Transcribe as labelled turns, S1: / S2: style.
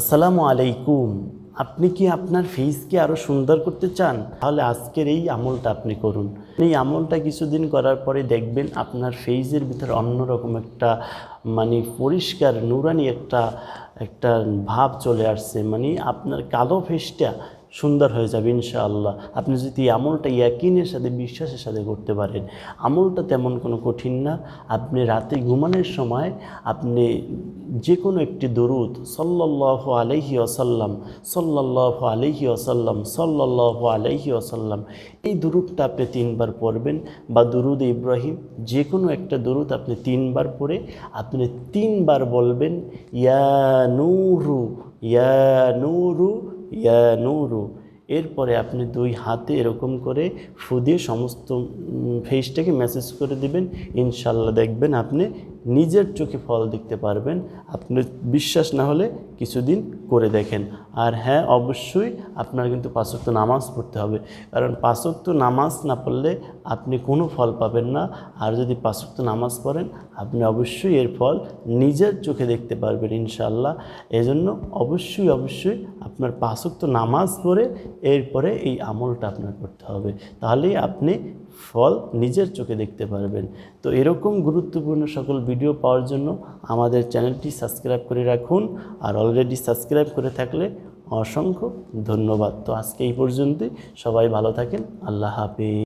S1: আসসালামু আলাইকুম। আপনি কি আপনার ফেসকে আরও সুন্দর করতে চান? তাহলে আজকের এই আমলটা আপনি করুন। এই আমলটা কিছুদিন করার পরে দেখবেন আপনার ফেসের ভিতরে অন্যরকম একটা মানে পরিষ্কার, নুরানি একটা একটা ভাব চলে আসছে। মানে আপনার কালো ফেসটা সুন্দর হয়ে যাবে, ইনশাআল্লাহ। আপনি যদি আমলটা ইয়াকিনের সাথে, বিশ্বাসের সাথে করতে পারেন, আমলটা তেমন কোনো কঠিন না। আপনি রাতে ঘুমানোর সময় আপনি যে কোনো একটি দরুদ সল্লাহ আলহি আসাল্লাম সল্লাহ আলহি আসাল্লাম সল্লাহ আলহি আসাল্লাম এই দরুদটা আপনি তিনবার পড়বেন বা দুরুদ ইব্রাহিম যে কোনো একটা দরুদ আপনি তিনবার পড়ে, আপনি তিনবার বলবেন, ইয়া নূরু ইয়া নূরু ইয়া নূরু, এরপরে আপনি দুই হাতে এরকম করে ফু দিয়ে সমস্ত ফেসটাকে মেসেজ করে দিবেন। ইনশাল্লাহ দেখবেন আপনি নিজের চোখে ফল দেখতে পারবেন। আপনি বিশ্বাস না হলে কিছুদিন করে দেখেন। আর হ্যাঁ অবশ্যই আপনার কিন্তু পাঁচক্ত নামাজ পড়তে হবে। কারণ পাঁচক্ত নামাজ না পড়লে আপনি কোনো ফল পাবেন না। আর যদি পাঁচক্ত নামাজ পড়েন, আপনি অবশ্যই এর ফল নিজের চোখে দেখতে পারবেন ইনশাল্লাহ এজন্য অবশ্যই অবশ্যই আপনার পাঁচক্ত নামাজ পড়ে এরপরে এই আমলটা আপনার করতে হবে। তাহলেই আপনি ফল নিজের চোখে দেখতে পারবেন। তো এরকম গুরুত্বপূর্ণ সকল ভিডিও পাওয়ার জন্য আমাদের চ্যানেলটি সাবস্ক্রাইব করে রাখুন আর অলরেডি সাবস্ক্রাইব করে থাকলে অসংখ্য ধন্যবাদ। তো আজকে এই পর্যন্তই। সবাই ভালো থাকেন। আল্লাহ হাফিজ।